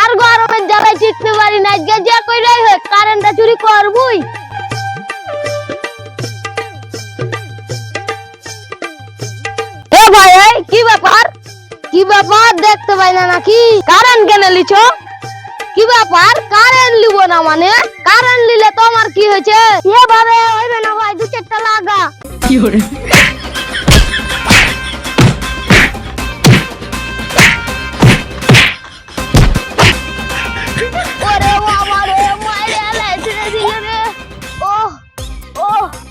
আর গরমের জ্বালায় চিকতে পারি না, আজকে যে কইরাই হোক কারেন্টটা চুরি করবই। এ ভাই কি ব্যাপার? কি ব্যাপার দেখতে পাই না নাকি? কারেন্ট কেন লিছো? কি ব্যাপার? কারেন্ট লিবো না মানে? কারেন্ট নিলে তোমার কি হয়েছে? এভাবে হইবে না ভাই দু চারটা লাগা ওরে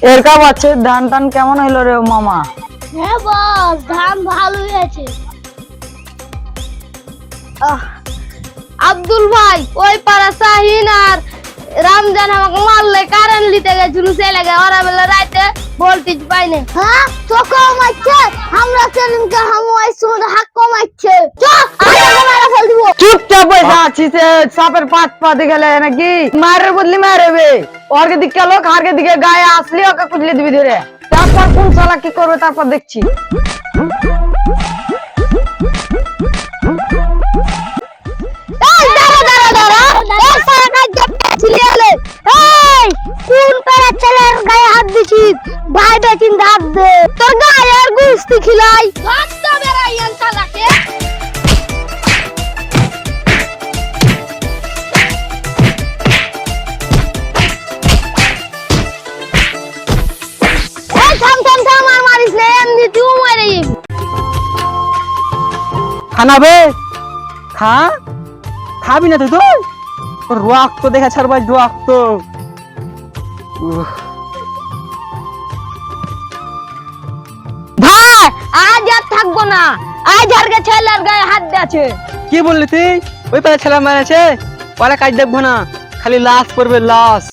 এর কাপ আছে ধান টান কেমন হইল রে মামা? হ্যাঁ বস ধান ভালোই আছে আহ, আব্দুল ভাই ওই পাড়া শাহিন আর রামজান আমাকে মারলে কারেন্ট নিতে গেছিল চলে গে ওরা বেলা রাইতে ভোল্টেজ পাইনি। হ্যাঁ তো কমাচ্ছে আমরা সেদিনকে হামু সময় হাক এ, সাপের পাত পাতে গেলে নাকি? মারের বদলি মারবে ওর দিকে লোক আর দিকে গায়ে আসলি ওকে কুচলে দিবি ধরে। তারপর কোন শালা কি করবে তারপর দেখছি। গায়ে হাত দিছিস? ভাই বেচিন হাত দে। তোর গায়ে আর গুস্তি খিলাই। খানা বে খা খাবি না তুই। তো তোর রক্ত দেখা ছাড়বাই রক্ত। ভাই আজ আর থাকব না। আজ আর গে ছেলের গায়ে হাত দিয়েছে কি বললি তুই? ওই পারে ছেলে মারেছে। পরে কাজ দেখব না। খালি লাশ করবে লাশ।